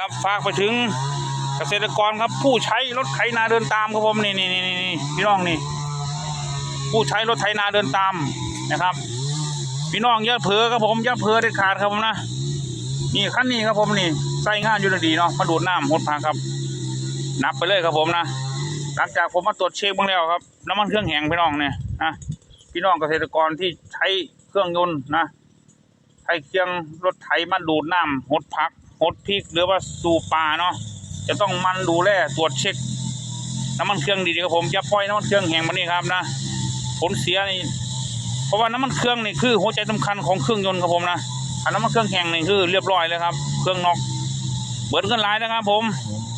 ครับฝากไปถึงเกษตรกรครับ ผู้ใช้รถไถนาเดินตามครับผมนี่นี่นี่นี่พี่น้องนี่ ผู้ใช้รถไถนาเดินตามนะครับ พี่น้องอย่าเผลอครับผมอย่าเผลอเด็ดขาดครับผมนะนี่ขั้นนี้ครับผมนี่ใส่งานอยู่ดีเนาะมาดูดน้ำหดพักครับ นับไปเลยครับผมนะหลังจากผมมาตรวจเช็คบ้างแล้วครับน้ำมันเครื่องแห้งพี่น้องเนี่ยนะพี่น้องเกษตรกรที่ใช้เครื่องยนต์นะใช้เครื่องรถไถมาดูดน้ำหดพัก หดพริกหรือว่าสูบปลาเนาะจะต้องมันดูแลตรวจเช็คน้ำมันเครื่องดีๆครับผมอย่าปล่อยน้ำมันเครื่องแห้งมานี่ครับนะผลเสียนี่เพราะว่าน้ำมันเครื่องนี่คือหัวใจสำคัญของเครื่องยนต์ครับผมนะอันน้ำมันเครื่องแห้งนี่คือเรียบร้อยเลยครับ เครื่องนอกเบิดเงินหลายนะครับผม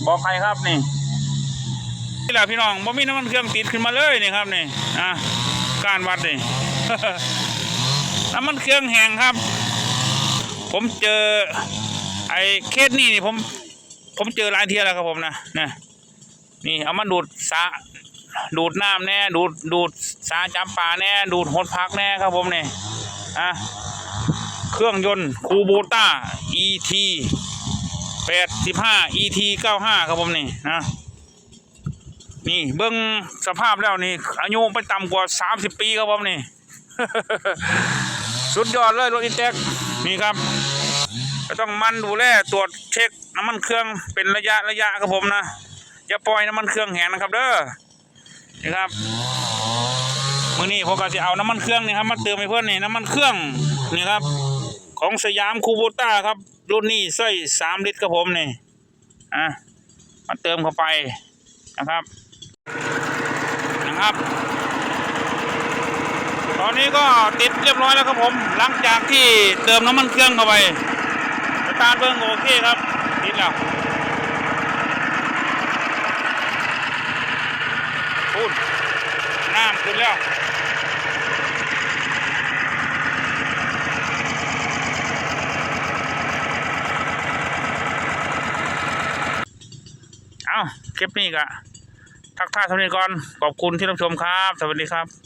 บอกใครครับนี่นี่แหละพี่น้องบ่มีน้ำมันเครื่องติดขึ้นมาเลยนี่ครับนี่อะการวัดนี่น้ำมันเครื่องแห้งครับ ผมเจอ ไอ้เคสนี่นี่ผม ผมเจอหลายเทียแล้วครับผมนะนะนี่เอามาดูดสาดูดน้ำแน่ดูดดูดสาจับปลาแน่ดูดหดพักแน่ครับผมนี่อะเครื่องยนต์คูโบต้า ET แปดสิบห้า ET เก้าห้าครับผมนี่นะนี่เบิ้งสภาพแล้วนี่อายุไปต่ำกว่าสามสิบปีครับผมนี่ สุดยอดเลยรถอีแท็กนี่ครับ ก็ต้องมันดูแลตรวจเช็คน้ำมันเครื่องเป็นระยะระยะครับผมนะอย่าปล่อยน้ำมันเครื่องแหงนะครับเด้อนี่ครับมื่อนี้ผมก็จะเอาน้ำมันเครื่องนี่ครับมาเติมให้เพื่อนนี่น้ำมันเครื่องนี่ครับ ของสยามคูโบต้าครับ รุ่นนี้ใส่สามลิตรครับผมนี่อะมาเติมเข้าไปนะครับนะครับ ตอนนี้ก็ติดเรียบร้อยแล้วครับผม หลังจากที่เติมน้ำมันเครื่องเข้าไป ตาเบิ้งโอเคครับติดแล้วพูดน้ำขึ้นแล้วเอาคลิปนี้ก็ทักทายท่านี้ก่อน ขอบคุณที่รับชมครับ สวัสดีครับ